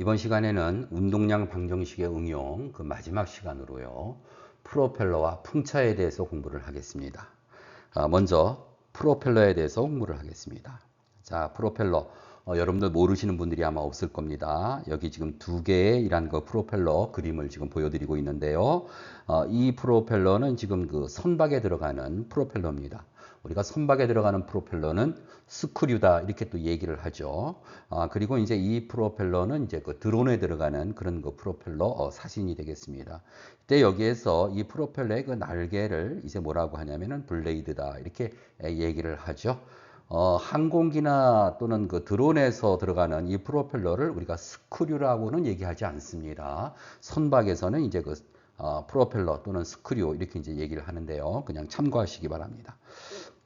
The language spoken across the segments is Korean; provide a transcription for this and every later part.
이번 시간에는 운동량 방정식의 응용 그 마지막 시간으로요. 프로펠러와 풍차에 대해서 공부를 하겠습니다. 아, 먼저 프로펠러에 대해서 공부를 하겠습니다. 자, 프로펠러. 어, 여러분들 모르시는 분들이 아마 없을 겁니다. 여기 지금 두 개의 이란 그 프로펠러 그림을 지금 보여드리고 있는데요. 어, 이 프로펠러는 지금 그 선박에 들어가는 프로펠러입니다. 우리가 선박에 들어가는 프로펠러는 스크류다 이렇게 또 얘기를 하죠. 아, 그리고 이제 이 프로펠러는 이제 그 드론에 들어가는 그런 그 프로펠러 어, 사진이 되겠습니다. 이때 여기에서 이 프로펠러의 그 날개를 이제 뭐라고 하냐면은 블레이드다 이렇게 얘기를 하죠. 어, 항공기나 또는 그 드론에서 들어가는 이 프로펠러를 우리가 스크류라고는 얘기하지 않습니다. 선박에서는 이제 그 어, 프로펠러 또는 스크류 이렇게 이제 얘기를 하는데요. 그냥 참고하시기 바랍니다.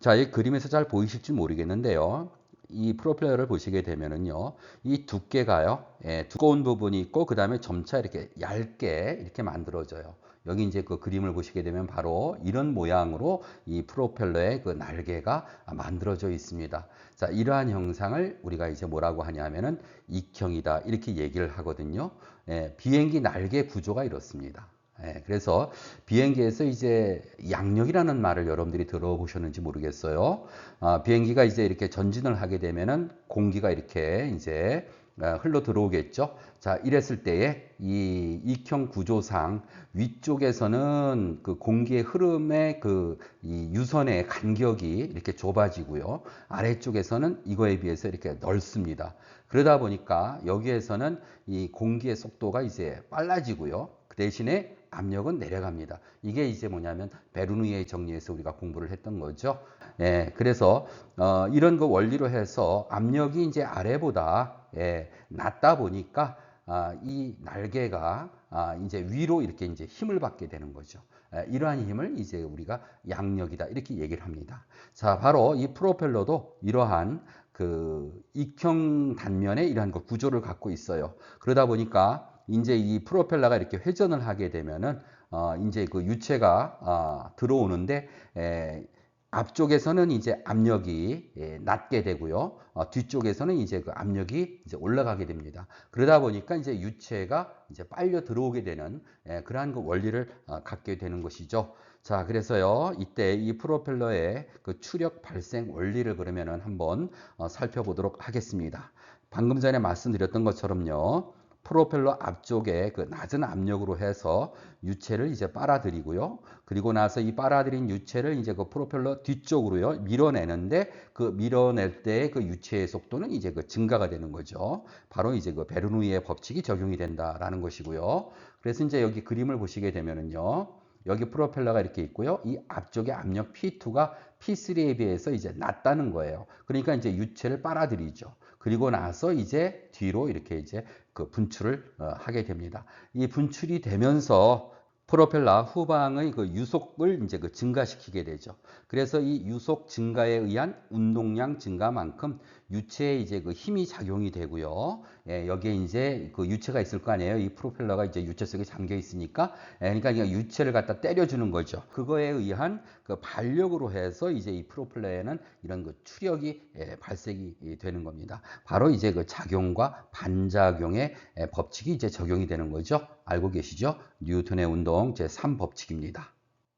자, 이 그림에서 잘 보이실지 모르겠는데요. 이 프로펠러를 보시게 되면은요, 이 두께가요, 예, 두꺼운 부분이 있고, 그 다음에 점차 이렇게 얇게 이렇게 만들어져요. 여기 이제 그 그림을 보시게 되면 바로 이런 모양으로 이 프로펠러의 그 날개가 만들어져 있습니다. 자, 이러한 형상을 우리가 이제 뭐라고 하냐면은 익형이다. 이렇게 얘기를 하거든요. 예, 비행기 날개 구조가 이렇습니다. 예, 그래서 비행기에서 이제 양력이라는 말을 여러분들이 들어보셨는지 모르겠어요. 아, 비행기가 이제 이렇게 전진을 하게 되면은 공기가 이렇게 이제 아, 흘러 들어오겠죠. 자, 이랬을 때에 이 익형 구조상 위쪽에서는 그 공기의 흐름의 그이 유선의 간격이 이렇게 좁아지고요. 아래쪽에서는 이거에 비해서 이렇게 넓습니다. 그러다 보니까 여기에서는 이 공기의 속도가 이제 빨라지고요. 그 대신에 압력은 내려갑니다. 이게 이제 뭐냐면 베르누이의 정리에서 우리가 공부를 했던 거죠. 예, 그래서 어, 이런 그 원리로 해서 압력이 이제 아래보다 예, 낮다 보니까 아, 이 날개가 아, 이제 위로 이렇게 이제 힘을 받게 되는 거죠. 예, 이러한 힘을 이제 우리가 양력이다 이렇게 얘기를 합니다. 자, 바로 이 프로펠러도 이러한 그 익형 단면에 이러한 그 구조를 갖고 있어요. 그러다 보니까 이제 이 프로펠러가 이렇게 회전을 하게 되면은 어, 이제 그 유체가 어, 들어오는데 에, 앞쪽에서는 이제 압력이 예, 낮게 되고요. 어, 뒤쪽에서는 이제 그 압력이 이제 올라가게 됩니다. 그러다 보니까 이제 유체가 이제 빨려 들어오게 되는 예, 그러한 그 원리를 어, 갖게 되는 것이죠. 자, 그래서요, 이때 이 프로펠러의 그 추력 발생 원리를 그러면은 한번 어, 살펴보도록 하겠습니다. 방금 전에 말씀드렸던 것처럼요. 프로펠러 앞쪽에 그 낮은 압력으로 해서 유체를 이제 빨아들이고요. 그리고 나서 이 빨아들인 유체를 이제 그 프로펠러 뒤쪽으로요 밀어내는데 그 밀어낼 때그 유체의 속도는 이제 그 증가가 되는 거죠. 바로 이제 그 베르누이의 법칙이 적용이 된다라는 것이고요. 그래서 이제 여기 그림을 보시게 되면은요. 여기 프로펠러가 이렇게 있고요. 이 앞쪽에 압력 P2가 P3에 비해서 이제 낮다는 거예요. 그러니까 이제 유체를 빨아들이죠. 그리고 나서 이제 뒤로 이렇게 이제 그 분출을 어, 하게 됩니다. 이 분출이 되면서 프로펠러 후방의 그 유속을 이제 그 증가시키게 되죠. 그래서 이 유속 증가에 의한 운동량 증가만큼 유체에 이제 그 힘이 작용이 되고요. 예, 여기에 이제 그 유체가 있을 거 아니에요. 이 프로펠러가 이제 유체 속에 잠겨 있으니까, 예, 그러니까 그냥 유체를 갖다 때려주는 거죠. 그거에 의한 그 반력으로 해서 이제 이 프로펠러에는 이런 그 추력이 예, 발생이 되는 겁니다. 바로 이제 그 작용과 반작용의 예, 법칙이 이제 적용이 되는 거죠. 알고 계시죠? 뉴턴의 운동 제3법칙입니다.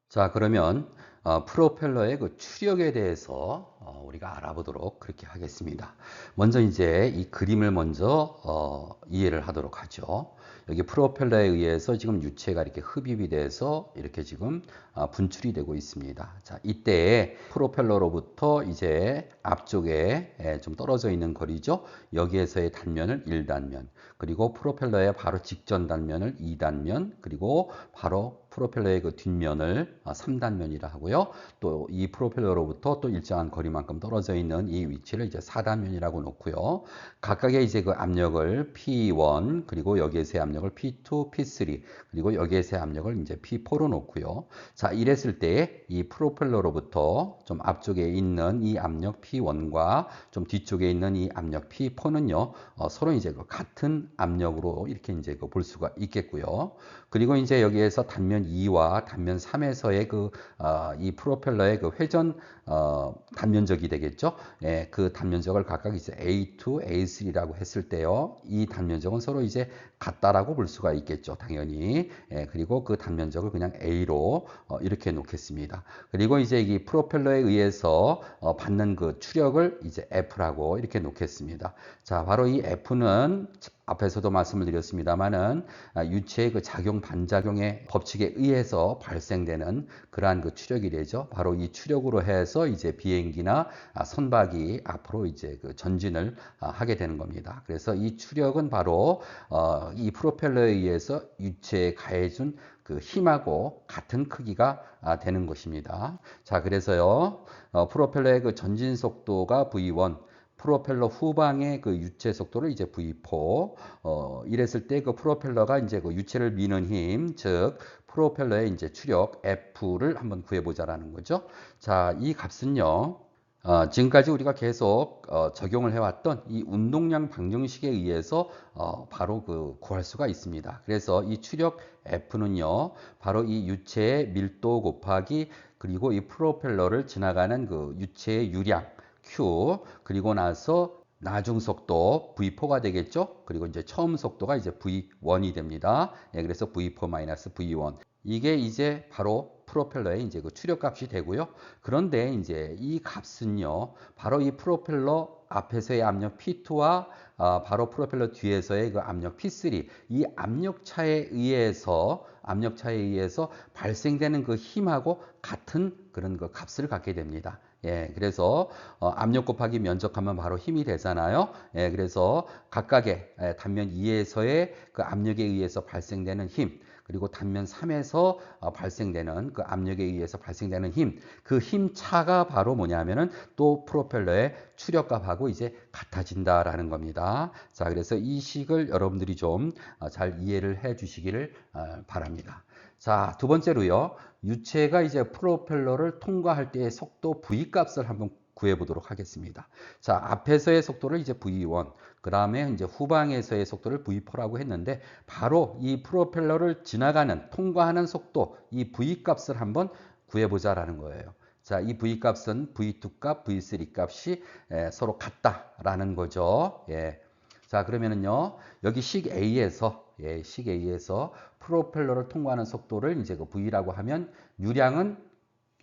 자, 그러면 어, 프로펠러의 그 추력에 대해서 어, 우리가 알아보도록 그렇게 하겠습니다. 먼저 이제 이 그림을 먼저 어, 이해를 하도록 하죠. 여기 프로펠러에 의해서 지금 유체가 이렇게 흡입이 돼서 이렇게 지금 아, 분출이 되고 있습니다. 자, 이때 프로펠러로부터 이제 앞쪽에 좀 떨어져 있는 거리죠. 여기에서의 단면을 1단면, 그리고 프로펠러의 바로 직전 단면을 2단면, 그리고 바로 프로펠러의 그 뒷면을 3단면이라 아, 하고요. 또 이 프로펠러로부터 또 일정한 거리만큼 떨어져 있는 이 위치를 이제 4단면이라고 놓고요. 각각의 이제 그 압력을 P1 그리고 여기에서의 압력을 P2, P3 그리고 여기에서의 압력을 이제 P4로 놓고요. 자, 이랬을 때 이 프로펠러로부터 좀 앞쪽에 있는 이 압력 P1과 좀 뒤쪽에 있는 이 압력 P4는요. 어, 서로 이제 그 같은 압력으로 이렇게 이제 그 볼 수가 있겠고요. 그리고 이제 여기에서 단면 2와 단면 3에서의 그, 어, 이 프로펠러의 그 회전 어, 단면적이 되겠죠. 예, 그 단면적을 각각 이제 A2, A3라고 했을 때요. 이 단면적은 서로 이제 같다라고 볼 수가 있겠죠. 당연히. 예, 그리고 그 단면적을 그냥 A로 어, 이렇게 놓겠습니다. 그리고 이제 이 프로펠러에 의해서 어, 받는 그 추력을 이제 F라고 이렇게 놓겠습니다. 자, 바로 이 F는 앞에서도 말씀을 드렸습니다만은 아, 유체의 그 작용 반작용의 법칙에 의해서 발생되는 그러한 그 추력이 되죠. 바로 이 추력으로 해서 이제 비행기나 아, 선박이 앞으로 이제 그 전진을 아, 하게 되는 겁니다. 그래서 이 추력은 바로 어, 이 프로펠러에 의해서 유체에 가해준 그 힘하고 같은 크기가 되는 것입니다. 자, 그래서요, 어, 프로펠러의 그 전진 속도가 V1, 프로펠러 후방의 그 유체 속도를 이제 V4 어 이랬을 때 그 프로펠러가 이제 그 유체를 미는 힘, 즉 프로펠러의 이제 추력 F를 한번 구해 보자라는 거죠. 자, 이 값은요. 어, 지금까지 우리가 계속 어, 적용을 해왔던 이 운동량 방정식에 의해서 어, 바로 그 구할 수가 있습니다. 그래서 이 추력 F는요, 바로 이 유체의 밀도 곱하기 그리고 이 프로펠러를 지나가는 그 유체의 유량 Q 그리고 나서 나중 속도 V4가 되겠죠. 그리고 이제 처음 속도가 이제 V1이 됩니다. 예, 그래서 V4 V1 이게 이제 바로 프로펠러의 이제 그 추력 값이 되고요. 그런데 이제 이 값은요, 바로 이 프로펠러 앞에서의 압력 P2와 아, 바로 프로펠러 뒤에서의 그 압력 P3 이 압력 차에 의해서 압력 차에 의해서 발생되는 그 힘하고 같은 그런 그 값을 갖게 됩니다. 예, 그래서 어, 압력 곱하기 면적하면 바로 힘이 되잖아요. 예, 그래서 각각의 예, 단면 2에서의 그 압력에 의해서 발생되는 힘, 그리고 단면 3에서 어, 발생되는 그 압력에 의해서 발생되는 힘, 그 힘 차가 바로 뭐냐면은 또 프로펠러의 추력값하고 이제 같아진다라는 겁니다. 자, 그래서 이 식을 여러분들이 좀잘 어, 이해를 해 주시기를 어, 바랍니다. 자, 두 번째로요. 유체가 이제 프로펠러를 통과할 때의 속도 V 값을 한번 구해 보도록 하겠습니다. 자, 앞에서의 속도를 이제 V1, 그 다음에 이제 후방에서의 속도를 V4라고 했는데, 바로 이 프로펠러를 지나가는, 통과하는 속도, 이 V 값을 한번 구해 보자라는 거예요. 자, 이 V 값은 V2 값, V3 값이 에, 서로 같다라는 거죠. 예. 자, 그러면은요, 여기 식 A에서, 예, 식 A에서 프로펠러를 통과하는 속도를 이제 그 V라고 하면 유량은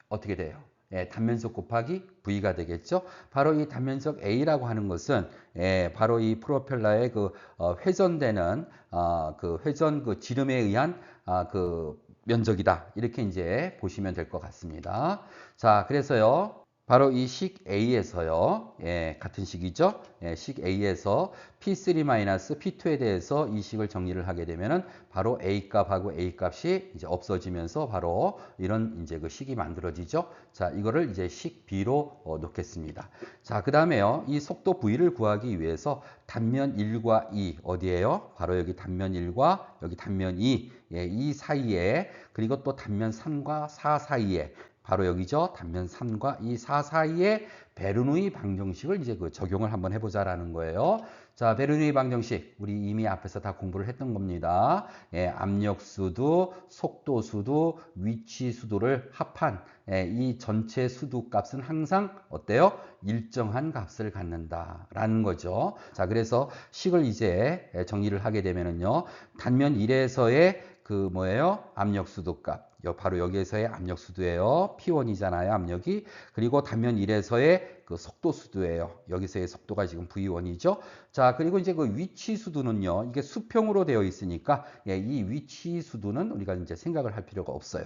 어떻게 돼요? 예, 단면적 곱하기 V가 되겠죠. 바로 이 단면적 A라고 하는 것은 예, 바로 이 프로펠러의 그 어, 회전되는 어, 그 회전 그 지름에 의한 아, 그 면적이다. 이렇게 이제 보시면 될 것 같습니다. 자, 그래서요. 바로 이 식 A에서요. 예, 같은 식이죠. 예, 식 A에서 P3-P2에 대해서 이 식을 정리를 하게 되면은 바로 A 값하고 A 값이 이제 없어지면서 바로 이런 이제 그 식이 만들어지죠. 자, 이거를 이제 식 B로 어, 놓겠습니다. 자, 그 다음에요. 이 속도 V를 구하기 위해서 단면 1과 2 어디에요? 바로 여기 단면 1과 여기 단면 2, 예, 이 사이에 그리고 또 단면 3과 4 사이에 바로 여기죠. 단면 3과 이 4 사이에 베르누이 방정식을 이제 그 적용을 한번 해보자라는 거예요. 자, 베르누이 방정식 우리 이미 앞에서 다 공부를 했던 겁니다. 예, 압력수도, 속도수도, 위치수도를 합한 예, 이 전체 수도 값은 항상 어때요? 일정한 값을 갖는다라는 거죠. 자, 그래서 식을 이제 정리를 하게 되면은요. 단면 1에서의 그 뭐예요? 압력수도 값. 바로 여기에서의 압력 수도예요. P1이잖아요. 압력이. 그리고 단면 1에서의 그 속도 수도예요. 여기서의 속도가 지금 V1이죠. 자, 그리고 이제 그 위치 수도는요. 이게 수평으로 되어 있으니까 예, 이 위치 수도는 우리가 이제 생각을 할 필요가 없어요.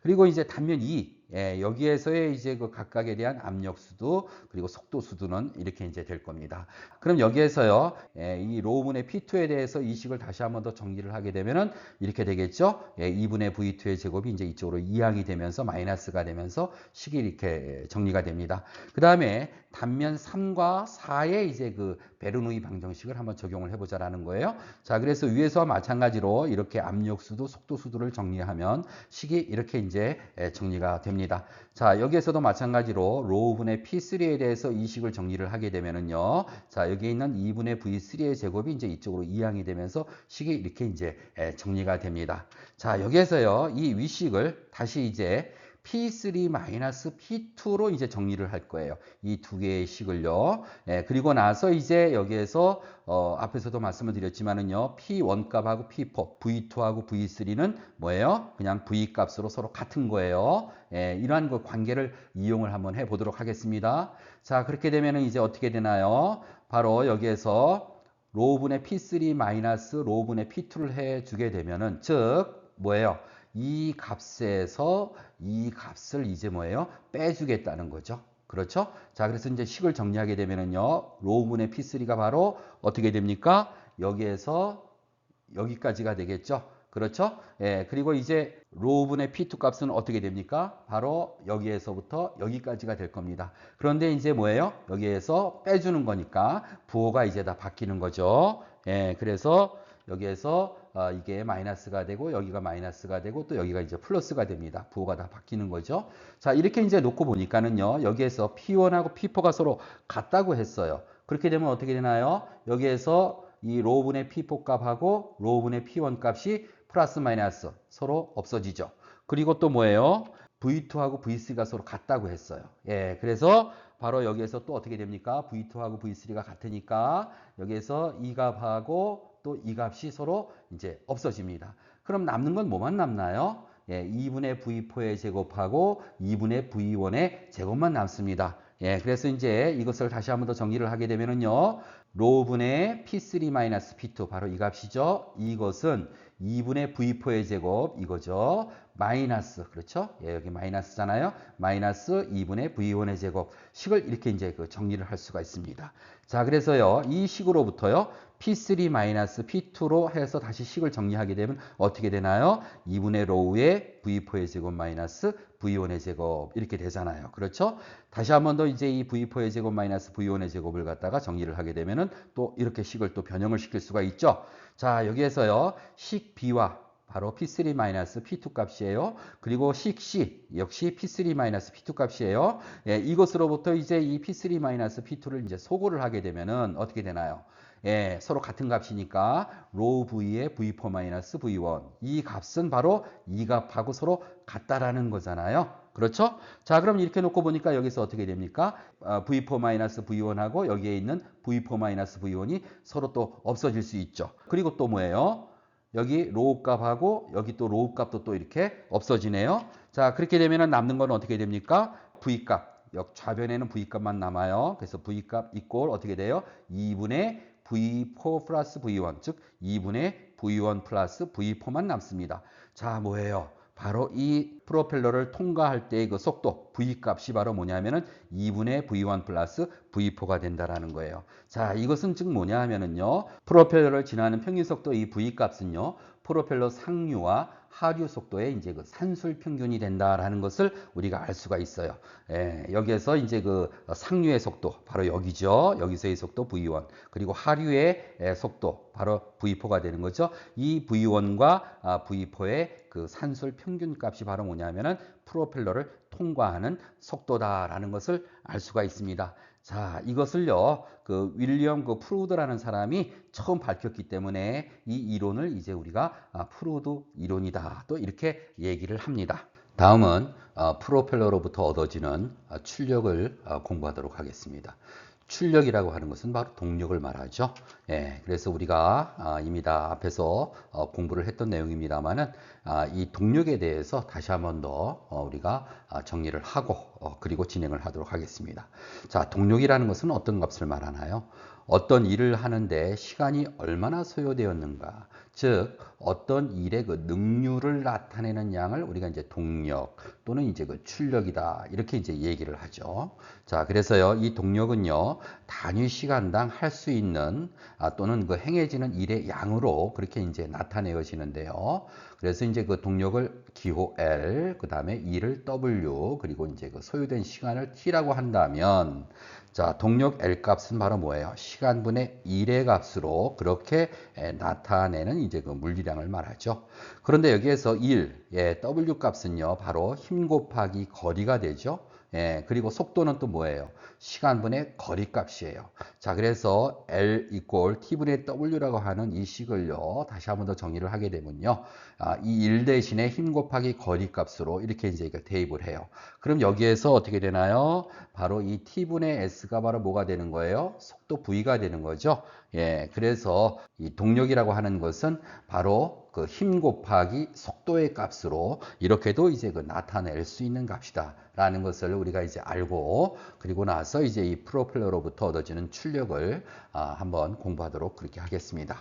그리고 이제 단면 2 예, 여기에서의 이제 그 각각에 대한 압력 수도 그리고 속도 수도는 이렇게 이제 될 겁니다. 그럼 여기에서요, 예, 이 로우문의 P2에 대해서 이 식을 다시 한번 더 정리를 하게 되면은 이렇게 되겠죠. 예, 2분의 V2의 제곱이 이제 이쪽으로 이항이 되면서 마이너스가 되면서 식이 이렇게 정리가 됩니다. 그 다음에 단면 3과 4의 이제 그 베르누이 방정식을 한번 적용을 해보자라는 거예요. 자, 그래서 위에서와 마찬가지로 이렇게 압력 수도, 속도 수도를 정리하면 식이 이렇게 이제 정리가. 됩니다. 자, 여기에서도 마찬가지로 로우분의 P3에 대해서 이 식을 정리를 하게 되면은요. 자, 여기 있는 2분의 V3의 제곱이 이제 이쪽으로 이항이 되면서 식이 이렇게 이제 정리가 됩니다. 자, 여기에서요. 이 위식을 다시 이제 P3 마이너스 P2로 이제 정리를 할 거예요. 이 두 개의 식을요. 예, 그리고 나서 이제 여기에서 어, 앞에서도 말씀을 드렸지만은요. P1 값하고 P4, V2하고 V3는 뭐예요? 그냥 V 값으로 서로 같은 거예요. 예, 이러한 그 관계를 이용을 한번 해 보도록 하겠습니다. 자, 그렇게 되면은 이제 어떻게 되나요? 바로 여기에서 로분의 P3 마이너스 로분의 P2를 해 주게 되면은 즉 뭐예요? 이 값에서 이 값을 이제 뭐예요? 빼주겠다는 거죠. 그렇죠? 자, 그래서 이제 식을 정리하게 되면은요, 로분의 P3가 바로 어떻게 됩니까? 여기에서 여기까지가 되겠죠. 그렇죠? 예, 그리고 이제 로분의 P2 값은 어떻게 됩니까? 바로 여기에서부터 여기까지가 될 겁니다. 그런데 이제 뭐예요? 여기에서 빼주는 거니까 부호가 이제 다 바뀌는 거죠. 예, 그래서 여기에서 어, 이게 마이너스가 되고 여기가 마이너스가 되고 또 여기가 이제 플러스가 됩니다. 부호가 다 바뀌는 거죠. 자 이렇게 이제 놓고 보니까는요. 여기에서 P1하고 P4가 서로 같다고 했어요. 그렇게 되면 어떻게 되나요? 여기에서 이 로분의 P4 값하고 로분의 P1 값이 플러스 마이너스 서로 없어지죠. 그리고 또 뭐예요? V2하고 V3가 서로 같다고 했어요. 예, 그래서 바로 여기에서 또 어떻게 됩니까? V2하고 V3가 같으니까 여기에서 이 값하고 또 이 값이 서로 이제 없어집니다. 그럼 남는 건 뭐만 남나요? 예, 2분의 V4의 제곱하고 2분의 V1의 제곱만 남습니다. 예, 그래서 이제 이것을 다시 한번 더 정리를 하게 되면은요. 로분의 P3-P2 바로 이 값이죠. 이것은 2분의 V4의 제곱 이거죠. 마이너스 그렇죠? 예, 여기 마이너스잖아요. 마이너스 2분의 V1의 제곱 식을 이렇게 이제 그 정리를 할 수가 있습니다. 자, 그래서요. 이 식으로부터요. P3 마이너스 P2로 해서 다시 식을 정리하게 되면 어떻게 되나요? 2분의 로우의 V4의 제곱 마이너스 V1의 제곱 이렇게 되잖아요. 그렇죠? 다시 한 번 더 이제 이 V4의 제곱 마이너스 V1의 제곱을 갖다가 정리를 하게 되면은 또 이렇게 식을 또 변형을 시킬 수가 있죠. 자, 여기에서요. 식 B와 바로 P3-P2 값이에요. 그리고 식 C 역시 P3-P2 값이에요. 예, 이것으로부터 이제 이 P3-P2를 이제 소거를 하게 되면은 어떻게 되나요? 예, 서로 같은 값이니까 로우 V의 V4-V1 이 값은 바로 이 값하고 서로 같다라는 거잖아요. 그렇죠? 자, 그럼 이렇게 놓고 보니까 여기서 어떻게 됩니까? 어, V4-V1하고 여기에 있는 V4-V1이 서로 또 없어질 수 있죠. 그리고 또 뭐예요? 여기 로우 값하고 여기 또 로우 값도 또 이렇게 없어지네요. 자, 그렇게 되면 남는 건 어떻게 됩니까? V 값. 역 좌변에는 V 값만 남아요. 그래서 V 값 이꼴 어떻게 돼요? 2분의 V4 플러스 V1, 즉 2분의 V1 플러스 V4만 남습니다. 자, 뭐예요? 바로 이 프로펠러를 통과할 때의 그 속도 V 값이 바로 뭐냐면은 2분의 V1 플러스 V4가 된다라는 거예요. 자, 이것은 즉 뭐냐 하면은요. 프로펠러를 지나는 평균 속도 이 V 값은요. 프로펠러 상류와 하류 속도의 이제 그 산술 평균이 된다라는 것을 우리가 알 수가 있어요. 예, 여기에서 이제 그 상류의 속도 바로 여기죠. 여기서의 속도 V1 그리고 하류의 속도 바로 V4가 되는 거죠. 이 V1과 아, V4의 그 산술 평균 값이 바로 뭐냐면은 프로펠러를 통과하는 속도다라는 것을 알 수가 있습니다. 자, 이것을요, 그 윌리엄 그 프루드라는 사람이 처음 밝혔기 때문에 이 이론을 이제 우리가 아, 프루드 이론이다. 또 이렇게 얘기를 합니다. 다음은 어, 프로펠러로부터 얻어지는 어, 출력을 어, 공부하도록 하겠습니다. 출력이라고 하는 것은 바로 동력을 말하죠. 예, 그래서 우리가 아, 이미 다 앞에서 어, 공부를 했던 내용입니다만은 아, 이 동력에 대해서 다시 한번 더 어, 우리가 아, 정리를 하고 어, 그리고 진행을 하도록 하겠습니다. 자, 동력이라는 것은 어떤 값을 말하나요? 어떤 일을 하는데 시간이 얼마나 소요되었는가, 즉 어떤 일의 그 능률을 나타내는 양을 우리가 이제 동력 또는 이제 그 출력이다 이렇게 이제 얘기를 하죠. 자, 그래서요 이 동력은요 단위 시간당 할 수 있는 아, 또는 그 행해지는 일의 양으로 그렇게 이제 나타내어지는데요. 그래서 이제 그 동력을 기호 L, 그 다음에 일을 W, 그리고 이제 그 소요된 시간을 T라고 한다면 자, 동력 L 값은 바로 뭐예요? 시간분의 1의 값으로 그렇게 나타내는 이제 그 물리량을 말하죠. 그런데 여기에서 1, 예, W 값은요, 바로 힘 곱하기 거리가 되죠. 예, 그리고 속도는 또 뭐예요? 시간분의 거리값이에요. 자, 그래서 L 이꼴 T분의 W라고 하는 이 식을요, 다시 한 번 더 정리를 하게 되면요, 아, 이 1 대신에 힘 곱하기 거리값으로 이렇게 이제 이거 대입을 해요. 그럼 여기에서 어떻게 되나요? 바로 이 T분의 S가 바로 뭐가 되는 거예요? 속도 V가 되는 거죠. 예, 그래서 이 동력이라고 하는 것은 바로 그 힘 곱하기 속도의 값으로 이렇게도 이제 그 나타낼 수 있는 값이다. 라는 것을 우리가 이제 알고 그리고 나서 이제 이 프로펠러로부터 얻어지는 출력을 아, 한번 공부하도록 그렇게 하겠습니다.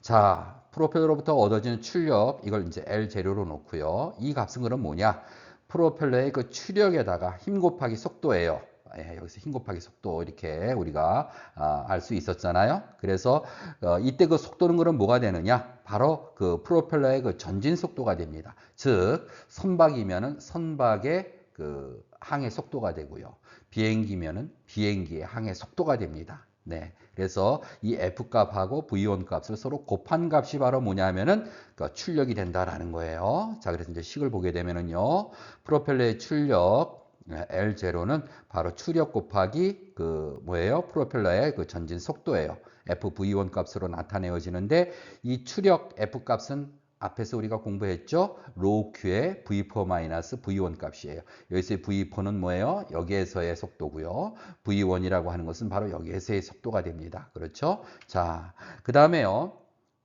자, 프로펠러로부터 얻어지는 출력 이걸 이제 L 재료로 놓고요. 이 값은 그럼 뭐냐? 프로펠러의 그 추력에다가 힘 곱하기 속도예요. 예, 여기서 힘 곱하기 속도 이렇게 우리가 아, 알수 있었잖아요. 그래서 어, 이때 그 속도는 그럼 뭐가 되느냐? 바로 그 프로펠러의 그 전진 속도가 됩니다. 즉 선박이면은 선박의 그 항해 속도가 되고요. 비행기면은 비행기의 항해 속도가 됩니다. 네. 그래서 이 F 값하고 V1 값을 서로 곱한 값이 바로 뭐냐면은 그 출력이 된다라는 거예요. 자, 그래서 이제 식을 보게 되면은요. 프로펠러의 출력 L0는 바로 추력 곱하기 그 뭐예요? 프로펠러의 그 전진 속도예요. FV1 값으로 나타내어지는데 이 추력 F 값은 앞에서 우리가 공부했죠? 로 Q의 V4 V1 값이에요. 여기서의 V4는 뭐예요? 여기에서의 속도고요. V1이라고 하는 것은 바로 여기에서의 속도가 됩니다. 그렇죠? 자, 그 다음에요.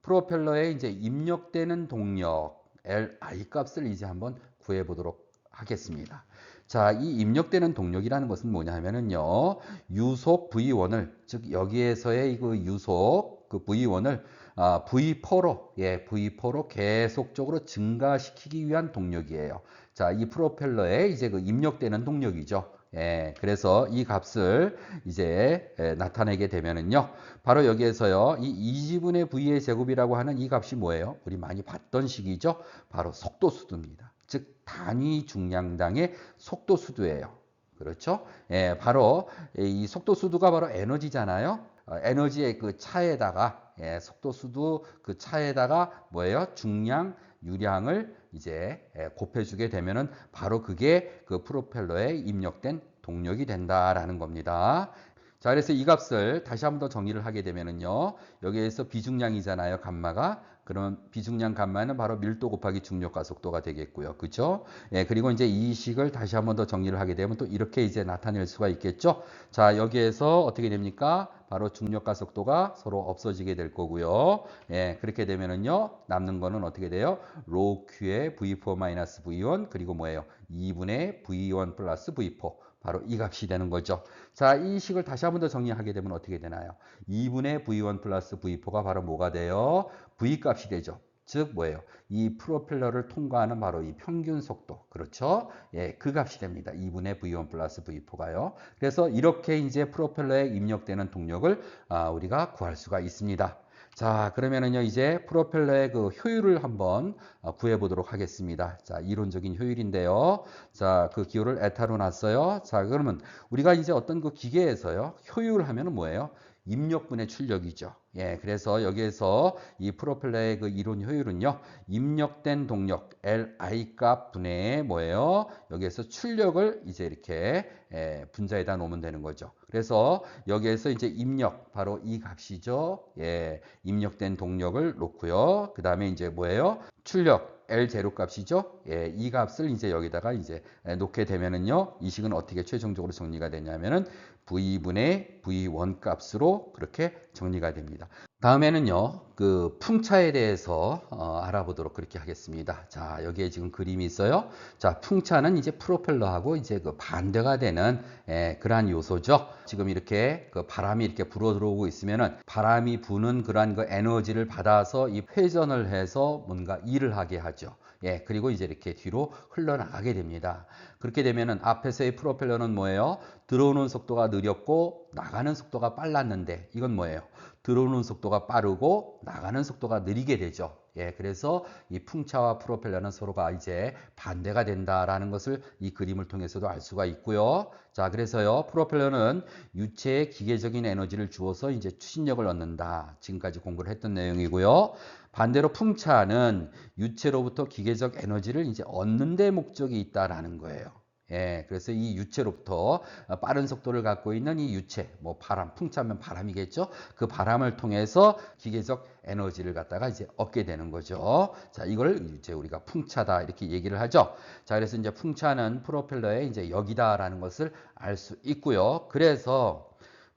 프로펠러에 이제 입력되는 동력 Li 값을 이제 한번 구해 보도록 하겠습니다. 자, 이 입력되는 동력이라는 것은 뭐냐 하면은요, 유속 V1을, 즉, 여기에서의 그 유속, 그 V1을 아, V4로, 예, V4로 계속적으로 증가시키기 위한 동력이에요. 자, 이 프로펠러에 이제 그 입력되는 동력이죠. 예, 그래서 이 값을 이제 예, 나타내게 되면은요, 바로 여기에서요, 이 2지분의 V의 제곱이라고 하는 이 값이 뭐예요? 우리 많이 봤던 식이죠? 바로 속도수도입니다. 즉 단위 중량당의 속도 수두예요. 그렇죠? 예, 바로 이 속도 수두가 바로 에너지잖아요. 어, 에너지의 그 차에다가 예, 속도 수두 그 차에다가 뭐예요? 중량 유량을 이제 예, 곱해주게 되면은 바로 그게 그 프로펠러에 입력된 동력이 된다라는 겁니다. 자, 그래서 이 값을 다시 한번 더 정리를 하게 되면은요. 여기에서 비중량이잖아요. 감마가. 그러면 비중량 감마는 바로 밀도 곱하기 중력과 속도가 되겠고요. 그죠? 예, 그리고 이제 이 식을 다시 한번 더 정리를 하게 되면 또 이렇게 이제 나타낼 수가 있겠죠? 자, 여기에서 어떻게 됩니까? 바로 중력과 속도가 서로 없어지게 될 거고요. 예, 그렇게 되면은요. 남는 거는 어떻게 돼요? 로 Q의 V4 V1 그리고 뭐예요? 2분의 V1 플러스 V4. 바로 이 값이 되는 거죠. 자, 이 식을 다시 한 번 더 정리하게 되면 어떻게 되나요? 2분의 V1 플러스 V4가 바로 뭐가 돼요? V 값이 되죠. 즉 뭐예요? 이 프로펠러를 통과하는 바로 이 평균 속도. 그렇죠? 예, 그 값이 됩니다. 2분의 V1 플러스 V4가요. 그래서 이렇게 이제 프로펠러에 입력되는 동력을 아, 우리가 구할 수가 있습니다. 자, 그러면은요, 이제 프로펠러의 그 효율을 한번 어, 구해 보도록 하겠습니다. 자, 이론적인 효율인데요. 자, 그 기호를 에타로 놨어요. 자, 그러면 우리가 이제 어떤 그 기계에서요, 효율 하면은 뭐예요? 입력분의 출력이죠. 예, 그래서 여기에서 이 프로펠러의 그 이론 효율은요, 입력된 동력 Li 값 분의 뭐예요? 여기에서 출력을 이제 이렇게 예, 분자에다 놓으면 되는 거죠. 그래서 여기에서 이제 입력 바로 이 값이죠. 예, 입력된 동력을 놓고요. 그 다음에 이제 뭐예요? 출력 L 제로 값이죠. 예, 이 값을 이제 여기다가 이제 놓게 되면은요, 이 식은 어떻게 최종적으로 정리가 되냐면은 V분의 V1 값으로 그렇게 정리가 됩니다. 다음에는요, 그 풍차에 대해서 어, 알아보도록 그렇게 하겠습니다. 자, 여기에 지금 그림이 있어요. 자, 풍차는 이제 프로펠러하고 이제 그 반대가 되는 예, 그러한 요소죠. 지금 이렇게 그 바람이 이렇게 불어 들어오고 있으면은 바람이 부는 그러한 그 에너지를 받아서 이 회전을 해서 뭔가 일을 하게 하죠. 예, 그리고 이제 이렇게 뒤로 흘러나가게 됩니다. 그렇게 되면은 앞에서의 프로펠러는 뭐예요? 들어오는 속도가 느렸고 나가는 속도가 빨랐는데 이건 뭐예요? 들어오는 속도가 빠르고 나가는 속도가 느리게 되죠. 예, 그래서 이 풍차와 프로펠러는 서로가 이제 반대가 된다라는 것을 이 그림을 통해서도 알 수가 있고요. 자, 그래서요, 프로펠러는 유체에 기계적인 에너지를 주어서 이제 추진력을 얻는다. 지금까지 공부를 했던 내용이고요. 반대로 풍차는 유체로부터 기계적 에너지를 이제 얻는 데 목적이 있다라는 거예요. 예, 그래서 이 유체로부터 빠른 속도를 갖고 있는 이 유체, 뭐 바람, 풍차면 바람이겠죠. 그 바람을 통해서 기계적 에너지를 갖다가 이제 얻게 되는 거죠. 자, 이걸 이제 우리가 풍차다 이렇게 얘기를 하죠. 자, 그래서 이제 풍차는 프로펠러의 이제 여기다라는 것을 알 수 있고요. 그래서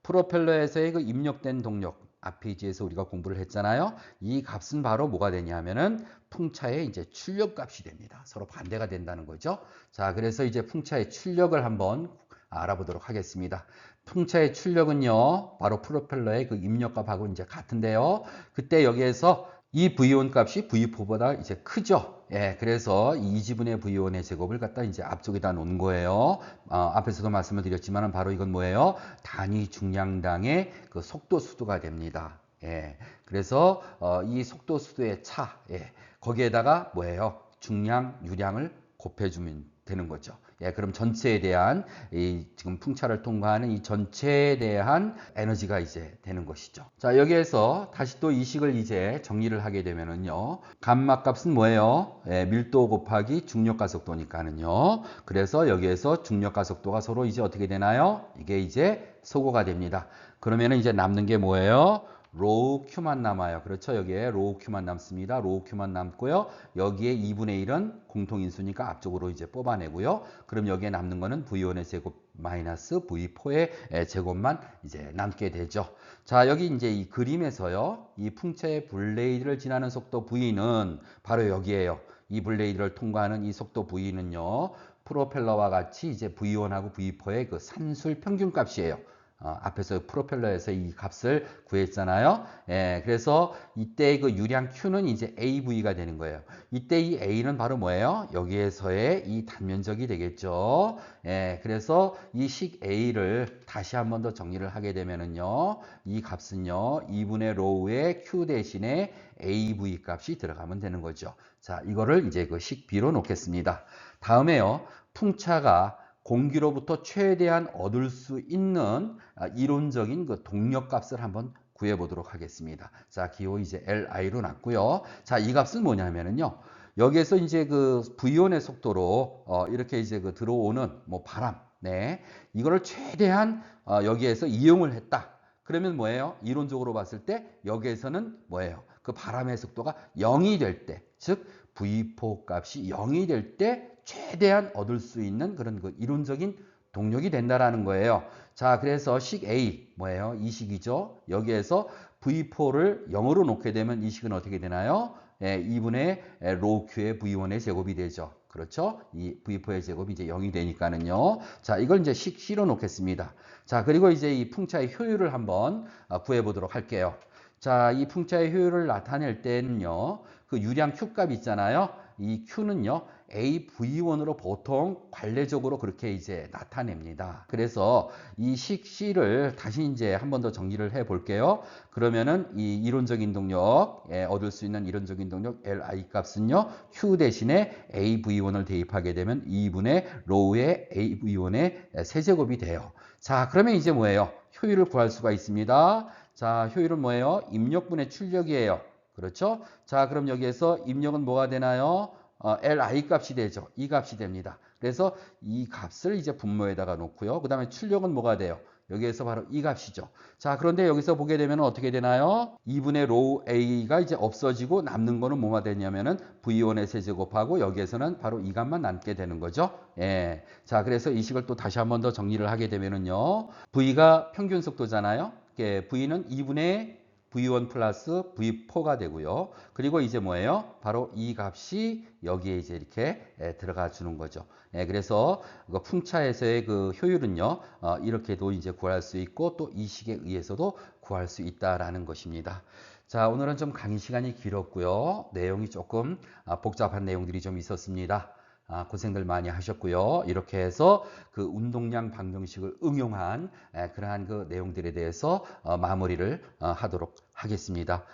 프로펠러에서의 그 입력된 동력, 앞페이지에서 우리가 공부를 했잖아요. 이 값은 바로 뭐가 되냐면은 풍차의 이제 출력 값이 됩니다. 서로 반대가 된다는 거죠. 자, 그래서 이제 풍차의 출력을 한번 알아보도록 하겠습니다. 풍차의 출력은요, 바로 프로펠러의 그 입력값하고 이제 같은데요. 그때 여기에서 이 V1 값이 V4보다 이제 크죠. 예, 그래서 이 지분의 V1의 제곱을 갖다 이제 앞쪽에다 놓은 거예요. 어, 앞에서도 말씀을 드렸지만 바로 이건 뭐예요? 단위 중량당의 그 속도 수도가 됩니다. 예, 그래서 어, 이 속도 수도의 차, 예, 거기에다가 뭐예요? 중량, 유량을 곱해주면 되는 거죠. 예, 그럼 전체에 대한 이 지금 풍차를 통과하는 이 전체에 대한 에너지가 이제 되는 것이죠. 자, 여기에서 다시 또 이 식을 이제 정리를 하게 되면은요. 감마 값은 뭐예요? 예, 밀도 곱하기 중력 가속도니까는요. 그래서 여기에서 중력 가속도가 서로 이제 어떻게 되나요? 이게 이제 소거가 됩니다. 그러면은 이제 남는 게 뭐예요? 로우 큐만 남아요. 그렇죠? 여기에 로우 큐만 남습니다. 로우 큐만 남고요. 여기에 2분의 1은 공통인수니까 앞쪽으로 이제 뽑아내고요. 그럼 여기에 남는 거는 V1의 제곱 마이너스 V4의 제곱만 이제 남게 되죠. 자, 여기 이제 이 그림에서요. 이 풍차의 블레이드를 지나는 속도 V는 바로 여기에요. 이 블레이드를 통과하는 이 속도 V는요. 프로펠러와 같이 이제 V1하고 V4의 그 산술 평균 값이에요. 어, 앞에서 프로펠러에서 이 값을 구했잖아요. 예, 그래서 이때 그 유량 Q는 이제 AV가 되는 거예요. 이때 이 A는 바로 뭐예요? 여기에서의 이 단면적이 되겠죠. 예, 그래서 이 식 A를 다시 한 번 더 정리를 하게 되면은요, 이 값은요, 2분의 로우의 Q 대신에 AV 값이 들어가면 되는 거죠. 자, 이거를 이제 그 식 B로 놓겠습니다. 다음에요, 풍차가 공기로부터 최대한 얻을 수 있는 아, 이론적인 그 동력 값을 한번 구해 보도록 하겠습니다. 자, 기호 이제 LI로 놨고요. 자, 이 값은 뭐냐면은요. 여기에서 이제 그 V온의 속도로 어 이렇게 이제 그 들어오는 뭐 바람, 네. 이거를 최대한 어 여기에서 이용을 했다. 그러면 뭐예요? 이론적으로 봤을 때 여기에서는 뭐예요? 그 바람의 속도가 0이 될 때, 즉 V4 값이 0이 될 때 최대한 얻을 수 있는 그런 그 이론적인 동력이 된다라는 거예요. 자, 그래서 식 A 뭐예요? 이 식이죠. 여기에서 V4를 0으로 놓게 되면 이 식은 어떻게 되나요? 예, 2분의 로 Q의 V1의 제곱이 되죠. 그렇죠? 이 V4의 제곱이 이제 0이 되니까는요. 자, 이걸 이제 식 C로 놓겠습니다. 자, 그리고 이제 이 풍차의 효율을 한번 어, 구해 보도록 할게요. 자, 이 풍차의 효율을 나타낼 때는요. 그 유량 Q 값 있잖아요. 이 Q는요. AV1으로 보통 관례적으로 그렇게 이제 나타냅니다. 그래서 이 식 C를 다시 이제 한 번 더 정리를 해 볼게요. 그러면은 이 이론적인 동력, 예, 얻을 수 있는 이론적인 동력 LI 값은요. Q 대신에 AV1을 대입하게 되면 2분의 로우의 AV1의 세제곱이 돼요. 자, 그러면 이제 뭐예요? 효율을 구할 수가 있습니다. 자, 효율은 뭐예요? 입력분의 출력이에요. 그렇죠? 자, 그럼 여기에서 입력은 뭐가 되나요? 어, li 값이 되죠. 이 값이 됩니다. 그래서 이 값을 이제 분모에다가 놓고요. 그 다음에 출력은 뭐가 돼요? 여기에서 바로 이 값이죠. 자, 그런데 여기서 보게 되면 어떻게 되나요? 2분의 로우 a가 이제 없어지고 남는 거는 뭐가 되냐면은 v1의 세제곱하고 여기에서는 바로 이 값만 남게 되는 거죠. 예. 자, 그래서 이 식을 또 다시 한 번 더 정리를 하게 되면은요. v가 평균 속도잖아요. 예, v는 2분의 V1 플러스 V4가 되고요. 그리고 이제 뭐예요? 바로 이 값이 여기에 이제 이렇게 들어가 주는 거죠. 예, 그래서 풍차에서의 그 효율은요, 어, 이렇게도 이제 구할 수 있고 또 이 식에 의해서도 구할 수 있다라는 것입니다. 자, 오늘은 좀 강의 시간이 길었고요. 내용이 조금 아, 복잡한 내용들이 좀 있었습니다. 아, 고생들 많이 하셨고요. 이렇게 해서 그 운동량 방정식을 응용한 에, 그러한 그 내용들에 대해서 어, 마무리를 어, 하도록 하겠습니다.